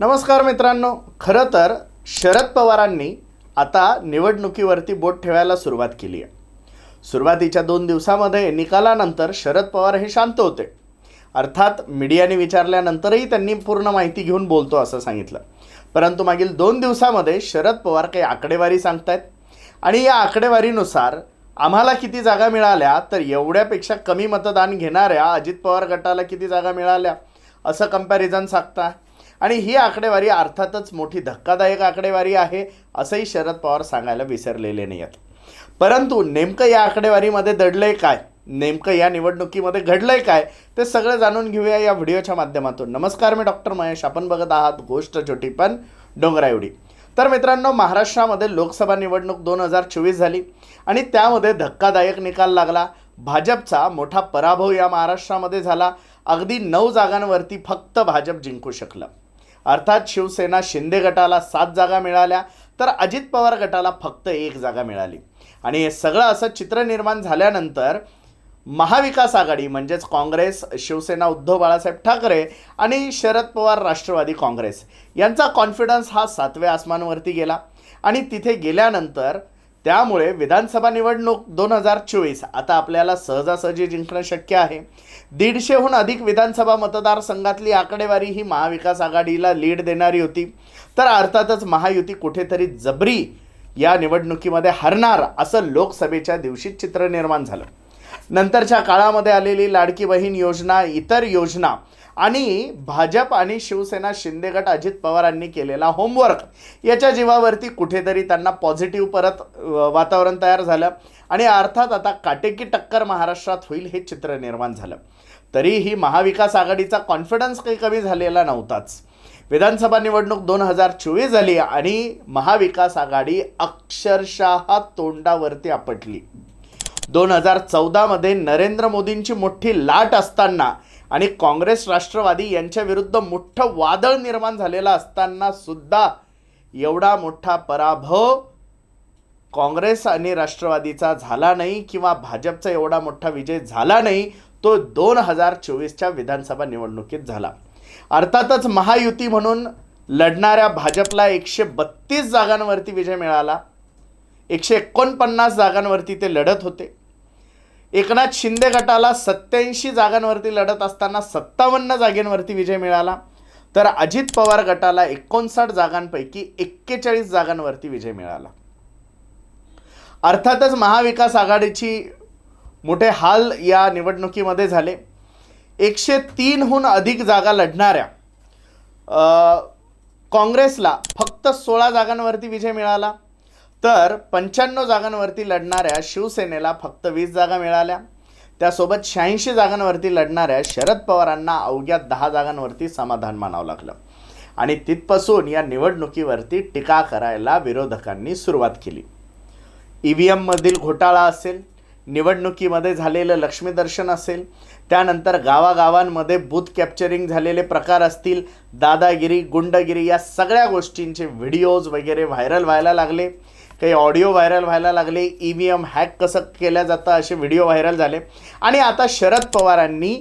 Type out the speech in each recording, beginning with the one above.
नमस्कार मित्रांनो खरं तर शरद पवारांनी आता निवडणुकीवरती बोट ठेवायला सुरुवात केली आहे. सुरुवातीच्या दोन दिवसामध्ये निकालानंतर शरद पवार हे शांत होते. अर्थात मीडियाने विचारल्यानंतरही त्यांनी पूर्ण माहिती घेऊन बोलतो असं सांगितलं. परंतु मागील दोन दिवसामध्ये शरद पवार काही आकडेवारी सांगतायत आणि या आकडेवारीनुसार आम्हाला किती जागा मिळाल्या तर एवढ्यापेक्षा कमी मतदान घेणाऱ्या अजित पवार गटाला किती जागा मिळाल्या असं कंपॅरिझन सांगता. आणि ही आकडेवारी अर्थातच मोठी धक्कादायक आकडेवारी आहे असंही शरद पवार सांगायला विसरलेले नाही आहेत परंतु नेमकं या आकडेवारीमध्ये दडलंय काय? नेमकं या निवडणुकीमध्ये घडलंय काय? ते सगळं जाणून घेऊया या व्हिडिओच्या माध्यमातून. नमस्कार मी डॉक्टर महेश. आपण बघत आहात गोष्ट छोटी पण डोंगराएवढी तर मित्रांनो महाराष्ट्रामध्ये लोकसभा निवडणूक दोन हजार चोवीस झाली आणि त्यामध्ये धक्कादायक निकाल लागला. भाजपचा मोठा पराभव या महाराष्ट्रामध्ये झाला. अगदी नऊ जागांवरती फक्त भाजप जिंकू शकलं. अर्थात शिवसेना शिंदे गटाला सात जागा मिळाल्या तर अजित पवार गटाला फक्त एक जागा मिळाली. आणि हे सगळं असं चित्र निर्माण झाल्यानंतर महाविकास आघाडी म्हणजेच काँग्रेस शिवसेना उद्धव बाळासाहेब ठाकरे आणि शरद पवार राष्ट्रवादी काँग्रेस यांचा कॉन्फिडन्स हा सातव्या आसमानवरती गेला. आणि तिथे गेल्यानंतर त्यामुळे विधानसभा निवडणूक दोन हजार चोवीस आता आपल्याला सहजासहजी जिंकणं शक्य आहे. दीडशेहून अधिक विधानसभा मतदारसंघातली आकडेवारी ही महाविकास आघाडीला लीड देणारी होती. तर अर्थातच महायुती कुठेतरी जबरी या निवडणुकीमध्ये हरणार असं लोकसभेच्या दिवशी चित्र निर्माण झालं. नंतरच्या काळामध्ये आलेली लाडकी बहीण योजना इतर योजना आणि भाजप आणि शिवसेना शिंदे गट अजित पवारांनी केलेला होमवर्क याच्या जीवावरती कुठेतरी त्यांना पॉझिटिव्ह परत वातावरण तयार झालं. आणि अर्थात आता काटेकी टक्कर महाराष्ट्रात होईल हे चित्र निर्माण झालं. तरीही महाविकास आघाडीचा कॉन्फिडन्स काही कमी झालेला नव्हताच. विधानसभा निवडणूक दोन हजार चोवीस झाली आणि महाविकास आघाडी अक्षरशः तोंडावरती आपटली. दोन हजार चौदामध्ये नरेंद्र मोदींची मोठी लाट असताना आणि काँग्रेस राष्ट्रवादी यांच्याविरुद्ध मोठं वादळ निर्माण झालेलं असताना सुद्धा एवढा मोठा पराभव काँग्रेस आणि राष्ट्रवादीचा झाला नाही किंवा भाजपचा एवढा मोठा विजय झाला नाही तो दोन हजार चोवीसच्या विधानसभा निवडणुकीत झाला. अर्थातच महायुती म्हणून लढणाऱ्या भाजपला एकशे बत्तीस जागांवरती विजय मिळाला. एकशे एकोणपन्नास जागांवरती ते लढत होते. एकनाथ शिंदे गटाला सत्याऐंशी जागांवरती लढत असताना सत्तावन्न जागेंवरती विजय मिळाला. तर अजित पवार गटाला एकोणसाठ जागांपैकी एक्केचाळीस जागांवरती विजय मिळाला. अर्थातच महाविकास आघाडीची मोठे हाल या निवडणुकीमध्ये झाले. एकशे तीनहून अधिक जागा लढणाऱ्या काँग्रेसला फक्त सोळा जागांवरती विजय मिळाला. तर पंच्याण्णव जागांवरती लढणाऱ्या शिवसेनेला फक्त वीस जागा मिळाल्या. त्यासोबत शहाऐंशी जागांवरती लढणाऱ्या शरद पवारांना अवघ्या दहा जागांवरती समाधान मानावं लागलं. आणि तिथपासून या निवडणुकीवरती टीका करायला विरोधकांनी सुरुवात केली. ई व्ही एममधील घोटाळा असेल निवडणुकीमध्ये झालेलं लक्ष्मीदर्शन असेल त्यानंतर गावागावांमध्ये बूथ कॅप्चरिंग झालेले प्रकार असतील दादागिरी गुंडगिरी या सगळ्या गोष्टींचे व्हिडिओज वगैरे व्हायरल व्हायला लागले. काही ऑडिओ व्हायरल व्हायला लागले ई व्ही एम हॅक कसं केलं जातं असे व्हिडिओ व्हायरल झाले. आणि आता शरद पवारांनी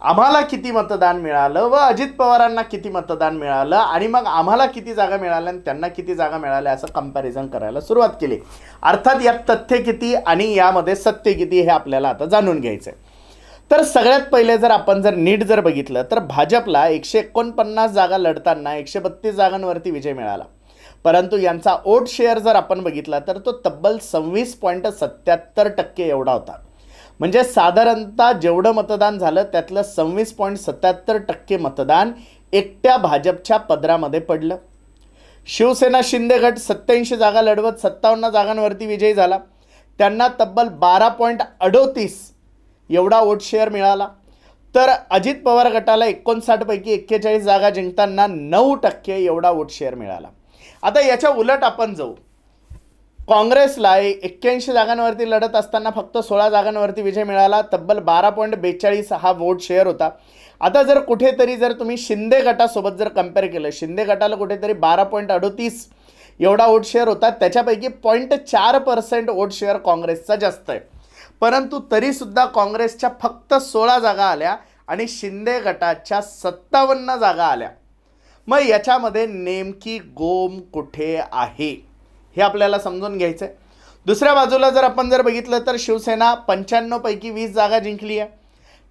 आम्हाला किती मतदान मिळालं व अजित पवारांना किती मतदान मिळालं आणि मग आम्हाला किती जागा मिळाल्या आणि त्यांना किती जागा मिळाल्या असं कंपॅरिझन करायला सुरुवात केली. अर्थात यात तथ्य किती आणि यामध्ये सत्य किती हे आपल्याला आता जाणून घ्यायचं आहे तर सगळ्यात पहिले जर आपण जर नीट जर बघितलं तर भाजपला एकशे एकोणपन्नास जागा लढताना एकशे बत्तीस जागांवरती विजय मिळाला. परंतु यांचा ओट शेअर जर आपण बघितला तर तो तब्बल सव्वीस पॉईंट सत्याहत्तर टक्के एवढा होता. म्हणजे साधारणतः जेवढं मतदान झालं त्यातलं सव्वीस पॉईंट सत्याहत्तर टक्के मतदान एकट्या भाजपच्या पदरामध्ये पडलं. शिवसेना शिंदे गट सत्याऐंशी जागा लढवत सत्तावन्न जागांवरती विजयी झाला. त्यांना तब्बल बारा पॉईंट अडोतीस एवढा वोट शेअर मिळाला. तर अजित पवार गटाला एकोणसाठपैकी एक्केचाळीस जागा जिंकताना नऊ टक्के एवढा वोट शेअर मिळाला. आता याच्या उलट आपण जाऊ. काँग्रेसला एक्क्याऐंशी जागांवरती लढत असताना फक्त सोळा जागांवरती विजय मिळाला. तब्बल बारा पॉईंट बेचाळीस हा वोट शेअर होता. आता जर कुठेतरी जर तुम्ही शिंदे गटासोबत जर कंपेअर केलं शिंदे गटाला कुठेतरी बारा पॉईंट अडोतीस एवढा वोट शेअर होता. त्याच्यापैकी पॉईंट चार पर्सेंट वोट शेअर काँग्रेसचा जास्त आहे. परंतु तरीसुद्धा काँग्रेसच्या फक्त सोळा जागा आल्या आणि शिंदे गटाच्या सत्तावन्न जागा आल्या. मग याच्यामध्ये नेमकी गोम कुठे आहे? हे आपल्याला समजून घ्यायचं आहे दुसऱ्या बाजूला जर आपण जर बघितलं तर शिवसेना पंच्याण्णवपैकी वीस जागा जिंकली आहे.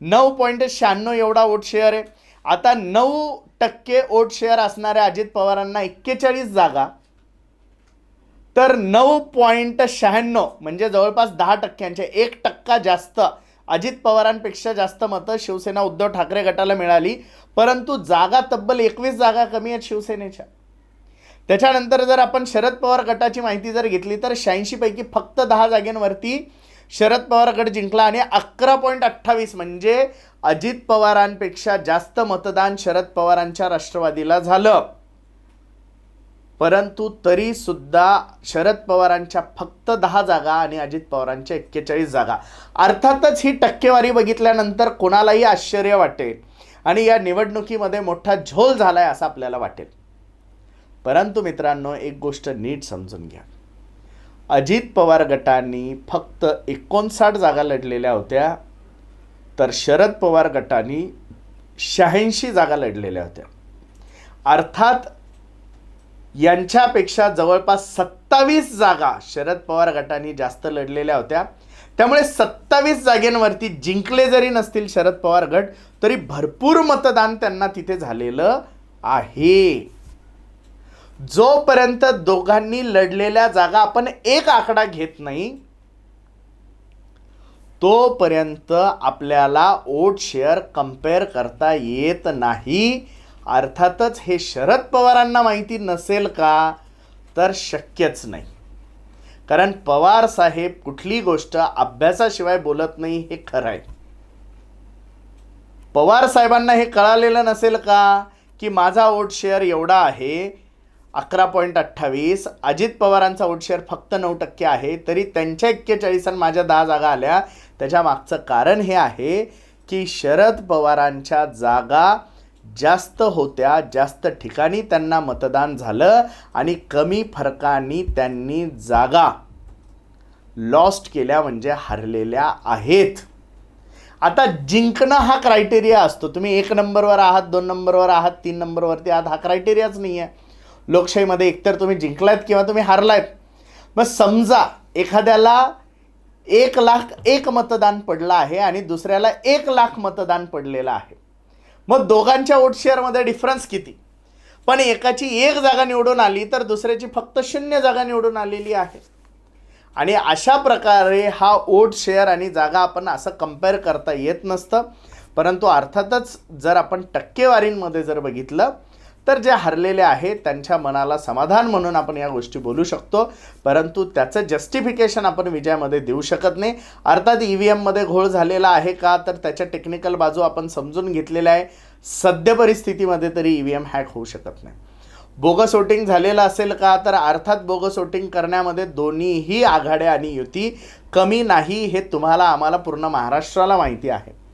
नऊ पॉईंट शहाण्णव एवढा वोट शेअर आहे. आता नऊ टक्के वोट शेअर असणाऱ्या अजित पवारांना एक्केचाळीस जागा. तर नऊ पॉईंट शहाण्णव म्हणजे जवळपास दहा टक्क्यांचे एक टक्का जास्त अजित पवारांपेक्षा जास्त मतं शिवसेना उद्धव ठाकरे गटाला मिळाली परंतु जागा तब्बल एकवीस जागा कमी आहेत शिवसेनेच्या. त्याच्यानंतर जर आपण शरद पवार गटाची माहिती जर घेतली तर शहाऐंशीपैकी फक्त दहा जागेंवरती शरद पवार गट जिंकला आणि अकरा पॉईंट अठ्ठावीस म्हणजे अजित पवारांपेक्षा जास्त मतदान शरद पवारांच्या राष्ट्रवादीला झालं. परंतु तरी सुद्धा शरद पवारांच्या फक्त दहा जागा आणि अजित पवारांच्या एक्केचाळीस जागा. अर्थातच ही टक्केवारी बघितल्यानंतर कोणालाही आश्चर्य वाटेल आणि या निवडणुकीमध्ये मोठा झोल झाला आहे असं आपल्याला वाटेल. परंतु मित्रांनो एक गोष्ट नीट समजून घ्या. अजित पवार गटांनी फक्त एकोणसाठ जागा लढलेल्या होत्या तर शरद पवार गटांनी शहाऐंशी जागा लढलेल्या होत्या. अर्थात यांच्यापेक्षा जवळपास सत्तावीस जागा शरद पवार गटांनी जास्त लढलेल्या होत्या. त्यामुळे सत्तावीस जागेंवरती जिंकले जरी नसतील शरद पवार गट तरी भरपूर मतदान त्यांना तिथे झालेलं आहे. जोपर्यंत दोघांनी लढलेल्या जागा आपण एक आकडा घेत नाही तोपर्यंत आपल्याला ओट शेअर कंपेअर करता येत नाही. अर्थातच हे शरद पवारांना माहिती नसेल का? तर शक्यच नाही. कारण पवार साहेब कुठली गोष्ट अभ्यासाशिवाय बोलत नाही हे खरं आहे. पवार साहेबांना हे कळालेलं नसेल का? की माझा वोट शेअर एवढा आहे अकरा पॉईंट अठ्ठावीस अजित पवारांचा वोट शेअर फक्त नऊ टक्के आहे तरी त्यांच्या एक्केचाळीस माझ्या दहा जागा आल्या. त्याच्या मागचं कारण हे आहे की शरद पवारांच्या जागा जास्त होत्या जास्त ठिकाणी त्यांना मतदान झालं आणि कमी फरकाने त्यांनी जागा लॉस्ट केल्या म्हणजे हरलेल्या आहेत. आता जिंकणं हा क्रायटेरिया असतो. तुम्ही एक नंबरवर आहात दोन नंबरवर आहात तीन नंबरवरती आहात हा क्रायटेरियाच नाही आहे लोकशाहीमध्ये एकतर तुम्ही जिंकलायत किंवा तुम्ही हारलायत. मग समजा एखाद्याला एक लाख एक मतदान पडलं आहे आणि दुसऱ्याला एक लाख मतदान पडलेलं आहे. मग दोघांच्या वोट शेअरमध्ये डिफरन्स किती? पण एकाची एक जागा निवडून आली तर दुसऱ्याची फक्त शून्य जागा निवडून आलेली आहे. आणि अशा प्रकारे हा वोट शेअर आणि जागा आपण असं कंपेअर करता येत नसतं. परंतु अर्थातच जर आपण टक्केवारींमध्ये जर बघितलं तर जे हरलेले आहेत त्यांच्या मनाला समाधान म्हणून आपण या गोष्टी बोलू शकतो. परंतु त्याचं जस्टिफिकेशन आपण विजयामध्ये देऊ शकत नाही. अर्थात ई व्ही एममध्ये घोळ झालेला आहे का? तर त्याच्या टेक्निकल बाजू आपण समजून घेतलेल्या आहे. सद्य परिस्थितीमध्ये तरी ई व्ही एम हॅक होऊ शकत नाही. बोगस वोटिंग झालेलं असेल का? तर अर्थात बोगस वोटिंग करण्यामध्ये दोन्हीही आघाड्या आणि युती कमी नाही हे तुम्हाला आम्हाला पूर्ण महाराष्ट्राला माहिती आहे.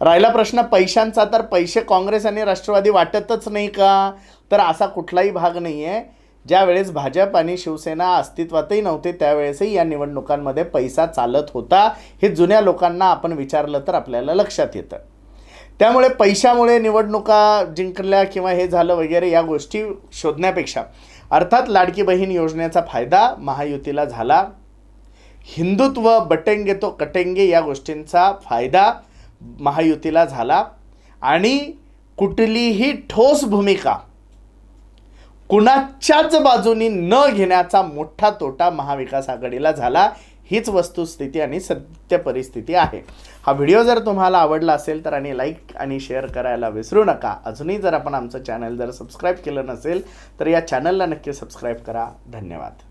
राहिला प्रश्न पैशांचा तर पैसे काँग्रेस आणि राष्ट्रवादी वाटतच नाही का? तर असा कुठलाही भाग नाही आहे ज्यावेळेस भाजप आणि शिवसेना अस्तित्वातही नव्हते त्यावेळेसही या निवडणुकांमध्ये पैसा चालत होता. हे जुन्या लोकांना आपण विचारलं तर आपल्याला लक्षात येतं. त्यामुळे पैशामुळे निवडणुका जिंकल्या किंवा हे झालं वगैरे या गोष्टी शोधण्यापेक्षा अर्थात लाडकी बहीण योजनेचा फायदा महायुतीला झाला. हिंदुत्व बटेंगे तो कटेंगे या गोष्टींचा फायदा महायुतीला झाला आणि कुठलीही ठोस भूमिका कुणाच्याच बाजूनी न घेण्याचा मोठा तोटा महाविकास आघाडीला झाला. हीच वस्तुस्थिती आणि सत्य परिस्थिती आहे. हा व्हिडिओ जर तुम्हाला आवडला असेल तर आणि लाईक आणि शेअर करायला विसरू नका. अजूनही जर आपण आमचं चॅनल जर सबस्क्राईब केलं नसेल तर या चॅनलला नक्की सबस्क्राईब करा. धन्यवाद.